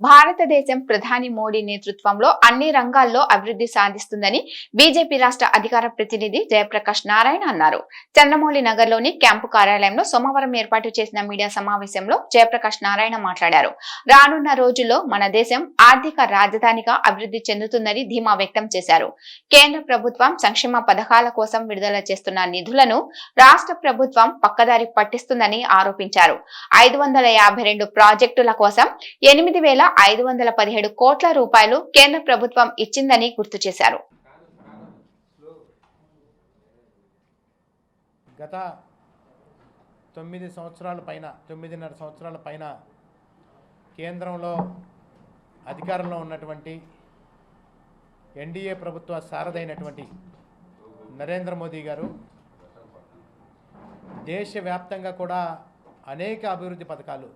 భారతదేశం ప్రధాని మోడీ నేతృత్వంలో అన్ని రంగాల్లో అభివృద్ధి సాధిస్తుందని బీజేపీ రాష్ట్ర అధికార ప్రతినిధి జయప్రకాష్ నారాయణ అన్నారు. చంద్రమౌళి నగర్లోని క్యాంపు కార్యాలయంలో సోమవారం ఏర్పాటు చేసిన మీడియా సమావేశంలో జయప్రకాష్ నారాయణ మాట్లాడారు. రానున్న రోజుల్లో మన దేశం ఆర్థిక రాజధానిగా అభివృద్ధి చెందుతుందని ధీమా వ్యక్తం చేశారు. కేంద్ర ప్రభుత్వం సంక్షేమ పథకాల కోసం విడుదల చేస్తున్న నిధులను రాష్ట్ర ప్రభుత్వం పక్కదారి పట్టిస్తుందని ఆరోపించారు. ఐదు వందల యాభై రెండు ప్రాజెక్టుల కోసం ఎనిమిది వేల ఐదు వందల పదిహేడు కోట్ల రూపాయలు కేంద్ర ప్రభుత్వం ఇచ్చిందని గుర్తు చేశారు. గత తొమ్మిది సంవత్సరాల పైన తొమ్మిదిన్నర సంవత్సరాల పైన కేంద్రంలో అధికారంలో ఉన్నటువంటి ఎన్డీఏ ప్రభుత్వ సారథైనటువంటి నరేంద్ర మోదీ గారు దేశవ్యాప్తంగా కూడా అనేక అభివృద్ధి పథకాలు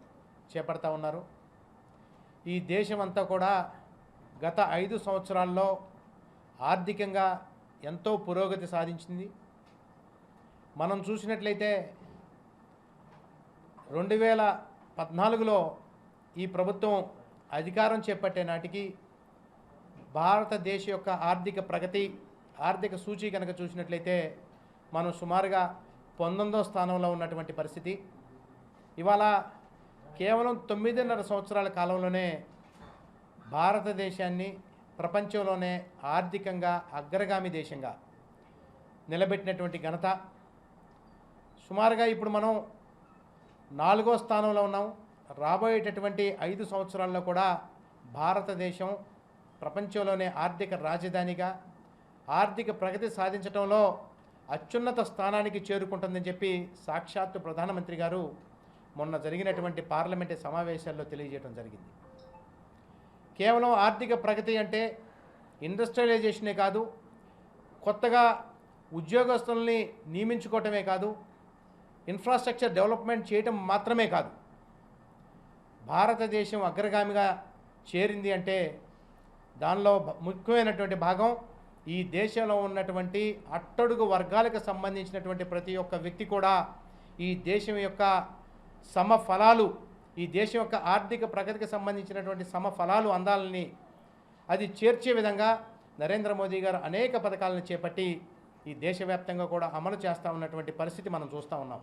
చేపడతా ఉన్నారు. ఈ దేశం అంతా కూడా గత ఐదు సంవత్సరాల్లో ఆర్థికంగా ఎంతో పురోగతి సాధించింది. మనం చూసినట్లయితే రెండు వేల పద్నాలుగులో ఈ ప్రభుత్వం అధికారం చేపట్టే నాటికి భారతదేశ యొక్క ఆర్థిక ప్రగతి ఆర్థిక సూచి కనుక చూసినట్లయితే మనం సుమారుగా పంతొమ్మిదో స్థానంలో ఉన్నటువంటి పరిస్థితి. ఇవాళ కేవలం తొమ్మిదిన్నర సంవత్సరాల కాలంలోనే భారతదేశాన్ని ప్రపంచంలోనే ఆర్థికంగా అగ్రగామి దేశంగా నిలబెట్టినటువంటి ఘనత. సుమారుగా ఇప్పుడు మనం నాలుగో స్థానంలో ఉన్నాం. రాబోయేటటువంటి ఐదు సంవత్సరాల్లో కూడా భారతదేశం ప్రపంచంలోనే ఆర్థిక రాజధానిగా ఆర్థిక ప్రగతి సాధించడంలో అత్యున్నత స్థానానికి చేరుకుంటుందని చెప్పి సాక్షాత్తు ప్రధానమంత్రి గారు మొన్న జరిగినటువంటి పార్లమెంటు సమావేశాల్లో తెలియజేయడం జరిగింది. కేవలం ఆర్థిక ప్రగతి అంటే ఇండస్ట్రియలైజేషనే కాదు కొత్తగా ఉద్యోగస్తుల్ని నియమించుకోవటమే కాదు ఇన్ఫ్రాస్ట్రక్చర్ డెవలప్మెంట్ చేయటం మాత్రమే కాదు. భారతదేశం అగ్రగామిగా చేరింది అంటే దానిలో భ- ముఖ్యమైనటువంటి భాగం ఈ దేశంలో ఉన్నటువంటి అట్టడుగు వర్గాలకు సంబంధించినటువంటి ప్రతి ఒక్క వ్యక్తి కూడా ఈ దేశం యొక్క సమ ఫలాలు ఈ దేశం యొక్క ఆర్థిక ప్రగతికి సంబంధించినటువంటి సమ ఫలాలు అందాలని అది చేర్చే విధంగా నరేంద్ర మోదీ గారు అనేక పథకాలను చేపట్టి ఈ దేశవ్యాప్తంగా కూడా అమలు చేస్తూ ఉన్నటువంటి పరిస్థితి మనం చూస్తూ ఉన్నాం.